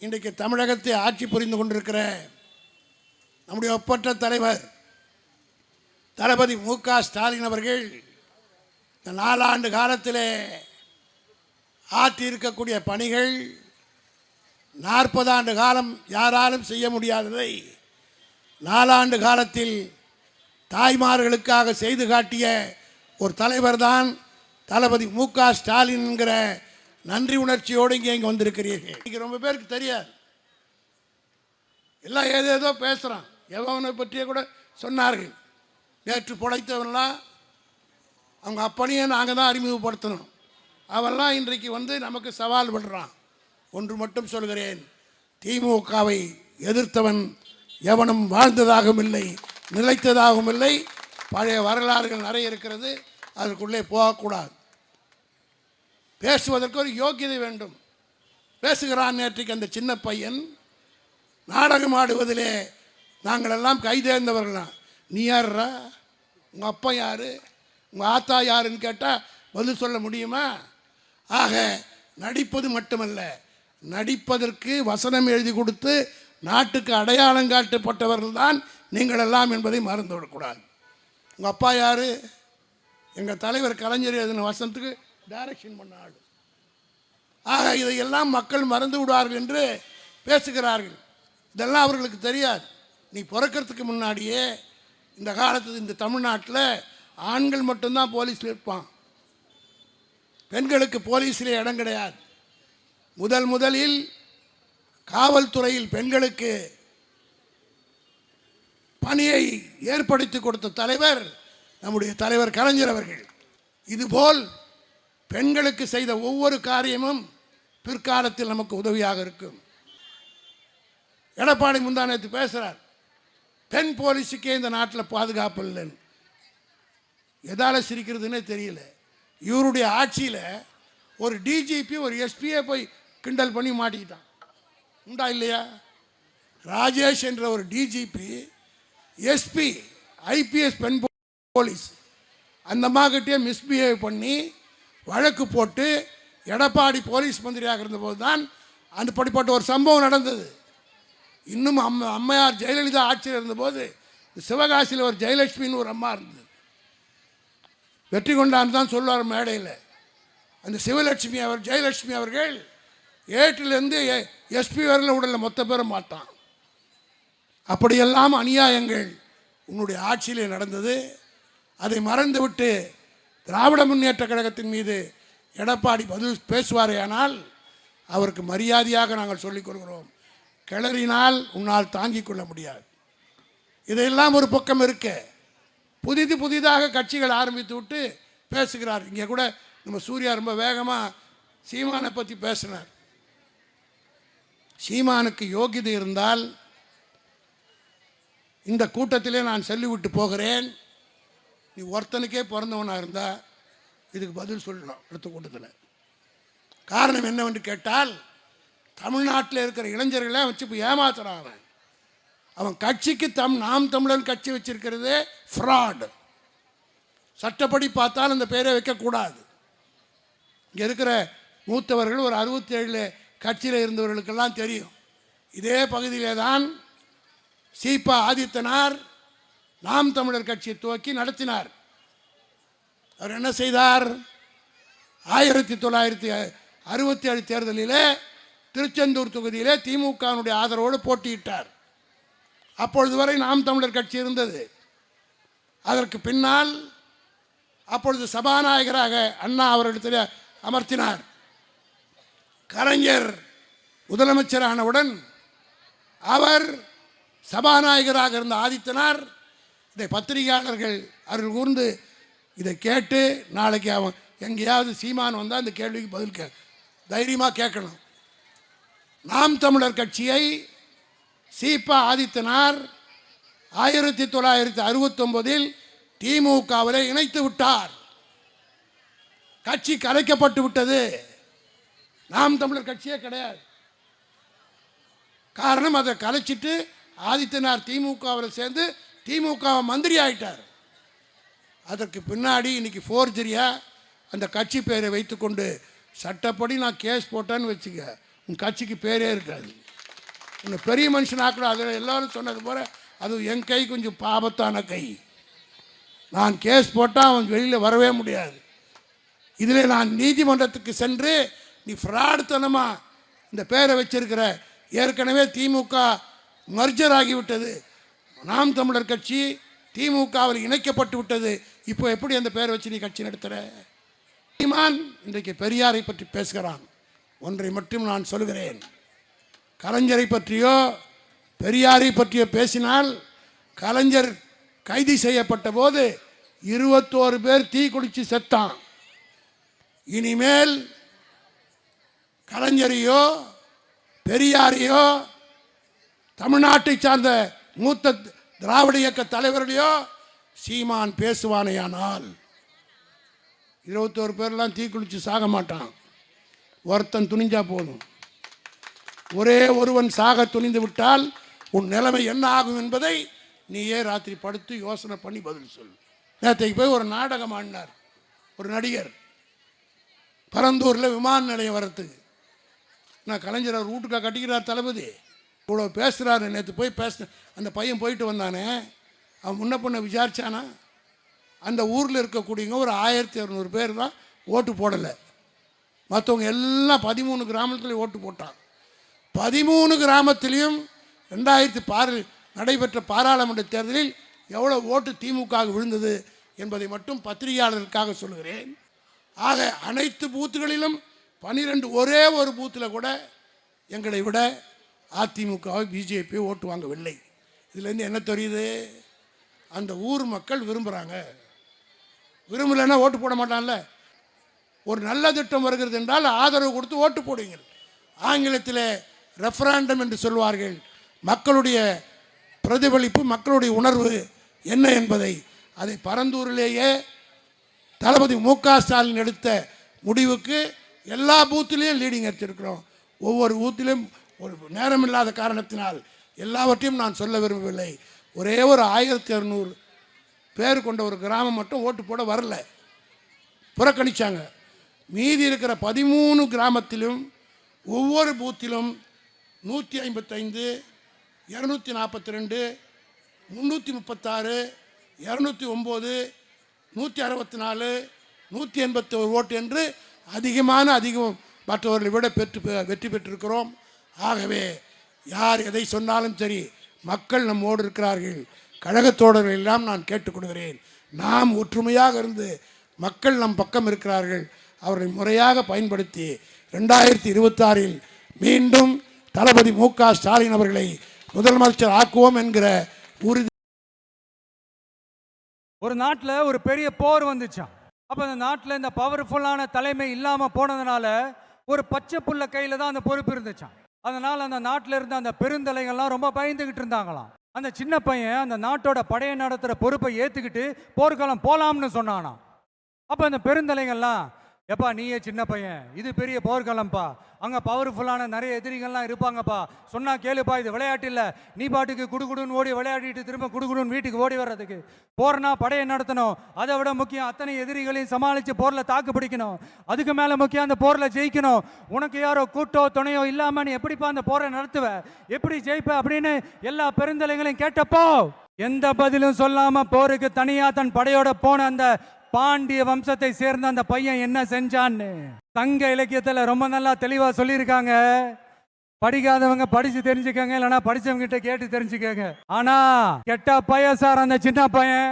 இன்றைக்கு தமிழகத்தை ஆட்சி புரிந்து கொண்டிருக்கிற நம்முடைய ஒப்பற்ற தலைவர் தளபதி மு க ஸ்டாலின் அவர்கள் இந்த நாலாண்டு காலத்திலே ஆற்றி இருக்கக்கூடிய பணிகள் நாற்பது ஆண்டு காலம் யாராலும் செய்ய முடியாததை நாலாண்டு காலத்தில் தாய்மார்களுக்காக செய்து காட்டிய ஒரு தலைவர் தான் தளபதி மு க ஸ்டாலின் என்கிற நன்றி உணர்ச்சியோடு இங்கே இங்கே வந்திருக்கிறீர்கள். இன்றைக்கி ரொம்ப பேருக்கு தெரியாது. எல்லாம் ஏதேதோ பேசுகிறான் எவனை பற்றிய கூட சொன்னார்கள். நேற்று பிழைத்தவன்லாம் அவங்க அப்பனையும் நாங்கள் தான் அறிமுகப்படுத்தணும். அவெல்லாம் இன்றைக்கு வந்து நமக்கு சவால் விடுறான். ஒன்று மட்டும் சொல்கிறேன். திமுகவை எதிர்த்தவன் எவனும் வாழ்ந்ததாகவும் இல்லை நிலைத்ததாகவும் இல்லை. பழைய வரலாறுகள் நிறைய இருக்கிறது. அதற்குள்ளே போகக்கூடாது. பேசுவதற்கு ஒரு யோக்கியதை வேண்டும். பேசுகிறான் நேற்றைக்கு அந்த சின்ன பையன். நாடகம் ஆடுவதிலே நாங்கள் எல்லாம் கைதேர்ந்தவர்களாம் நீ யாருறா உங்கள் அப்பா யார்? உங்கள் ஆத்தா யாருன்னு கேட்டால் பதில் சொல்ல முடியுமா? ஆக நடிப்பது மட்டுமல்ல. நடிப்பதற்கு வசனம் எழுதி கொடுத்து நாட்டுக்கு அடையாளம் காட்டப்பட்டவர்கள் தான் நீங்கள் எல்லாம் என்பதை மறந்து விடக்கூடாது உங்கள் அப்பா யார்? எங்கள் தலைவர் கலைஞர் எழுதின வசனத்துக்கு டைரக்ஷன் பண்ண ஆள். ஆக இதையெல்லாம் மக்கள் மறந்து விடுவார்கள் என்று பேசுகிறார்கள். இதெல்லாம் அவர்களுக்கு தெரியாது. நீ பிறக்கிறதுக்கு முன்னாடியே இந்த காலத்து இந்த தமிழ்நாட்டில் ஆண்கள் மட்டும்தான் போலீஸில் இருப்பான். பெண்களுக்கு போலீஸில் இடம் கிடையாது. முதல் முதலில் காவல்துறையில் பெண்களுக்கு பணியை ஏற்படுத்தி கொடுத்த தலைவர் நம்முடைய தலைவர் கலைஞர் அவர்கள். இதுபோல் பெண்களுக்கு செய்த ஒவ்வொரு காரியமும் பிற்காலத்தில் நமக்கு உதவியாக இருக்கும். எடப்பாடி முந்தானத்து பேசுகிறார் பெண் போலீஸுக்கே இந்த நாட்டில் பாதுகாப்பு இல்லைன்னு. எதால் சிரிக்கிறதுனே தெரியல. இவருடைய ஆட்சியில் ஒரு டிஜிபி ஒரு எஸ்பியை போய் கிண்டல் பண்ணி மாட்டிக்கிட்டான். உண்டா இல்லையா? ராஜேஷ் என்ற ஒரு டிஜிபி எஸ்பி ஐபிஎஸ் பெண் போலீஸ் அந்த அம்மாக்கிட்டே மிஸ்பிஹேவ் பண்ணி வழக்கு போட்டு எடப்பாடி போலீஸ் மந்திரியாக இருந்தபோது தான் அந்த படிப்பட்ட ஒரு சம்பவம் நடந்தது. இன்னும் அம்மா அம்மையார் ஜெயலலிதா ஆட்சியில் இருந்தபோது சிவகாசியில் ஒரு ஜெயலட்சுமின்னு ஒரு அம்மா இருந்தது. வெற்றி கொண்டான் தான் சொல்லுவார் மேடையில். அந்த சிவலட்சுமி அவர் ஜெயலட்சுமி அவர்கள் ஏட்டிலேருந்து எஸ்பி வரல உடலில் மொத்த பேர மாட்டான். அப்படியெல்லாம் அநியாயங்கள் உன்னுடைய ஆட்சியிலே நடந்தது. அதை மறந்துவிட்டு திராவிட முன்னேற்ற கழகத்தின் மீது எடப்பாடி பதில் பேசுவாரேயானால் அவருக்கு மரியாதையாக நாங்கள் சொல்லிக் கொள்கிறோம். கிளறினால் உன்னால் தாங்கிக் கொள்ள முடியாது. இதையெல்லாம் ஒரு பக்கம் இருக்க புதிது புதிதாக கட்சிகள் ஆரம்பித்து விட்டு பேசுகிறார். இங்கே கூட நம்ம சூர்யா ரொம்ப வேகமாக சீமானை பற்றி பேசினார். சீமானுக்கு யோகிதை இருந்தால் இந்த கூட்டத்திலே நான் சொல்லிவிட்டு போகிறேன். நீ ஒருத்தனுக்கே பிறந்தவனாக இருந்தால் இதுக்கு பதில் சொல்லணும் அடுத்த கூட்டத்தில் காரணம் என்னவென்று கேட்டால் தமிழ்நாட்டில் இருக்கிற இளைஞர்களை வச்சு இப்போ ஏமாத்துறான் அவன். அவன் கட்சிக்கு தம் நாம் தமிழன் கட்சி வச்சிருக்கிறது ஃப்ராட். சட்டப்படி பார்த்தால் அந்த பேரை வைக்கக்கூடாது இங்கே இருக்கிற மூத்தவர்கள் ஒரு அறுபத்தேழு கட்சியில் இருந்தவர்களுக்கெல்லாம் தெரியும். இதே பகுதியிலே தான் சீபா ஆதித்தனார் நாம் தமிழர் கட்சியை துவக்கி நடத்தினார். அவர் என்ன செய்தார்? ஆயிரத்தி தொள்ளாயிரத்தி அறுபத்தி ஏழு தேர்தலிலே திருச்செந்தூர் தொகுதியிலே திமுகவினுடைய ஆதரவோடு போட்டியிட்டார். அப்பொழுது வரை நாம் தமிழர் கட்சி இருந்தது. அதற்கு பின்னால் அப்பொழுது சபாநாயகராக அண்ணா அவரிடத்தில் அமர்த்தினார். கலைஞர் முதலமைச்சரானவுடன் அவர் சபாநாயகராக இருந்த ஆதித்தனார் இதை பத்திரிகையாளர்கள் அவர்கள் கூர்ந்து இதை கேட்டு நாளைக்கு அவன் எங்கேயாவது சீமான் வந்தால் அந்த கேள்விக்கு பதில் கே தைரியமாக கேட்கணும். நாம் தமிழர் கட்சியை சீபா ஆதித்தனார் ஆயிரத்தி தொள்ளாயிரத்தி அறுபத்தொன்பதில் திமுகவில் இணைத்து விட்டார். கட்சி கலைக்கப்பட்டு விட்டது. நாம் தமிழர் கட்சியே கிடையாது. காரணம் அதை கலைச்சிட்டு ஆதித்தனார் திமுகவில் சேர்ந்து திமுக மந்திரி ஆயிட்டார். அதற்கு பின்னாடி இன்னைக்கு ஃபோர்ஜரியா அந்த கட்சி பேரை வைத்துக்கொண்டு சட்டப்படி நான் கேஸ் போட்டேன்னு வச்சுக்க உன் கட்சிக்கு பேரே இருக்காது. உன்னை பெரிய மனுஷனாக்கூட அதில் எல்லோரும் சொன்னது போல அது என் கை கொஞ்சம் பாபத்தான கை. நான் கேஸ் போட்டால் அவன் வெளியில் வரவே முடியாது. இதில் நான் நீதிமன்றத்துக்கு சென்று நீ ஃப்ராடுத்தனமாக இந்த பேரை வச்சிருக்கிற. ஏற்கனவே திமுக மர்ஜர் ஆகிவிட்டது. நாம் தமிழர் கட்சி திமுகவில் இணைக்கப்பட்டு விட்டது. இப்போ எப்படி அந்த பெயர் வச்சு நீ கட்சி நடத்துகிற சீமான் இன்றைக்கு பெரியாரை பற்றி பேசுகிறான். ஒன்றை மட்டும் நான் சொல்கிறேன். கலைஞரை பற்றியோ பெரியாரை பற்றியோ பேசினால் கலைஞர் கைது செய்யப்பட்ட போது இருபத்தோரு பேர் தீ குடித்து செத்தான். இனிமேல் கலைஞரையோ பெரியாரையோ தமிழ்நாட்டை சார்ந்த மூத்த திராவிட இயக்க தலைவர்களையோ சீமான் பேசுவானேயானால் இருபத்தோரு பேர்லாம் தீக்குளிச்சு சாக மாட்டான். ஒருத்தன் துணிஞ்சா போதும். ஒரே ஒருவன் சாக துணிந்து விட்டால் உன் நிலைமை என்ன ஆகும் என்பதை நீயே ராத்திரி படுத்து யோசனை பண்ணி பதில் சொல் நேற்றைக்கு போய் ஒரு நாடகம் ஆடினார். ஒரு நடிகர். பரந்தூரில் விமான நிலையம் வரத்துக்கு நான் கலைஞர் அவர் வீட்டுக்கா கட்டிக்கிறார் தளபதி? இவ்வளோ பேசுகிறாரு நேற்று போய் பேச அந்த பையன் போயிட்டு வந்தானே. அவன் முன்ன பொண்ணை விசாரிச்சானா? அந்த ஊரில் இருக்கக்கூடியவங்க ஒரு ஆயிரத்தி இரநூறு பேர் தான் ஓட்டு போடலை. மற்றவங்க எல்லாம் பதிமூணு கிராமத்துலேயும் ஓட்டு போட்டான். பதிமூணு கிராமத்திலையும் ரெண்டாயிரத்தி பாரு நடைபெற்ற பாராளுமன்ற தேர்தலில் எவ்வளோ ஓட்டு திமுக விழுந்தது என்பதை மட்டும் பத்திரிகையாளருக்காக சொல்கிறேன் ஆக அனைத்து பூத்துகளிலும் பனிரெண்டு ஒரே ஒரு பூத்தில் கூட எங்களை விட அதிமுகவை பிஜேபி ஓட்டு வாங்கவில்லை. இதுலேருந்து என்ன தெரியுது? அந்த ஊர் மக்கள் விரும்புகிறாங்க விரும்பலைன்னா ஓட்டு போட மாட்டான்ல. ஒரு நல்ல திட்டம் வருகிறது என்றால் ஆதரவு கொடுத்து ஓட்டு போடுங்கள். ஆங்கிலத்தில் ரெஃபராண்டம் என்று சொல்வார்கள். மக்களுடைய பிரதிபலிப்பு மக்களுடைய உணர்வு என்ன என்பதை. அதை பரந்தூரிலேயே தளபதி மு க ஸ்டாலின் எடுத்த முடிவுக்கு எல்லா பூத்திலையும் லீடிங் எடுத்திருக்கிறோம் ஒவ்வொரு பூத்திலையும் ஒரு நேரம் இல்லாத காரணத்தினால் எல்லாவற்றையும் நான் சொல்ல விரும்பவில்லை. ஒரே ஒரு ஆயிரத்தி இரநூறு பேர் கொண்ட ஒரு கிராமம் மட்டும் ஓட்டு போட வரல. புறக்கணிச்சாங்க. மீதி இருக்கிற பதிமூணு கிராமத்திலும் ஒவ்வொரு பூத்திலும் நூற்றி ஐம்பத்தைந்து இரநூத்தி நாற்பத்தி ரெண்டு முந்நூற்றி முப்பத்தாறு இரநூத்தி ஒம்பது நூற்றி அறுபத்தி நாலு நூற்றி எண்பத்தி ஒரு ஓட்டு என்று அதிகமான அதிகம் மற்றவர்களை விட பெற்று பெ- வெற்றி பெற்றிருக்கிறோம். ஆகவே யார் எதை சொன்னாலும் சரி மக்கள் நம்மோடு இருக்கிறார்கள். கழகத்தோடர்கள் எல்லாம் நான் கேட்டுக்கொள்கிறேன் நாம் ஒற்றுமையாக இருந்து மக்கள் நம் பக்கம் இருக்கிறார்கள். அவர்களை முறையாக பயன்படுத்தி ரெண்டாயிரத்தி இருபத்தாறில் மீண்டும் தளபதி மு க ஸ்டாலின் அவர்களை முதலமைச்சர் ஆக்குவோம் என்கிற உறுதி ஒரு நாட்டில் ஒரு பெரிய போர் வந்துச்சாம் அப்போ அந்த நாட்டில் இந்த பவர்ஃபுல்லான தலைமை இல்லாமல் போனதுனால ஒரு பச்சை புள்ள கையில் தான் அந்த பொறுப்பு இருந்துச்சாம் அதனால் அந்த நாட்டில் இருந்த அந்த பெருந்தலைகள்லாம் ரொம்ப பயந்துக்கிட்டு இருந்தாங்களாம். அந்த சின்ன பையன் அந்த நாட்டோட படையை நடத்துகிற பொறுப்பை ஏற்றுக்கிட்டு போர்க்காலம் போகலாம்னு சொன்னானாம். அப்போ அந்த பெருந்தலைகள்லாம் எப்பா நீயே சின்ன பையன். இது பெரிய போர்க்களம்ப்பா அங்கே பவர்ஃபுல்லான நிறைய எதிரிகள்லாம் இருப்பாங்கப்பா. சொன்னால் கேளுப்பா இது விளையாட்டு இல்லை. நீ பாட்டுக்கு குடுகுடுன்னு ஓடி விளையாடிட்டு திரும்ப குடுகுடுன்னு வீட்டுக்கு ஓடி வர்றதுக்கு. போர்னா படையை நடத்தணும். அதை விட முக்கியம் அத்தனை எதிரிகளையும் சமாளித்து போரில் தாக்கு பிடிக்கணும். அதுக்கு மேலே முக்கியம் அந்த போரில் ஜெயிக்கணும். உனக்கு யாரோ கூட்டோ துணையோ இல்லாமல் நீ எப்படிப்பா அந்த போரை நடத்துவ? எப்படி ஜெயிப்ப அப்படின்னு எல்லா பெருந்தலைகளையும் கேட்டப்போ எந்த பதிலும் சொல்லாம போருக்கு தனியா தன் படையோட போன அந்த பாண்டிய வம்சத்தை சேர்ந்த அந்த பையன் என்ன செஞ்சான்னு தங்க இலக்கியத்தில் ரொம்ப நல்லா தெளிவாக சொல்லியிருக்காங்க. படிக்காதவங்க படிச்சு தெரிஞ்சுக்கங்க இல்லைன்னா படிச்சவங்க கிட்ட கேட்டு தெரிஞ்சுக்கங்க. ஆனா கெட்ட பையன் சார் அந்த சின்ன பையன்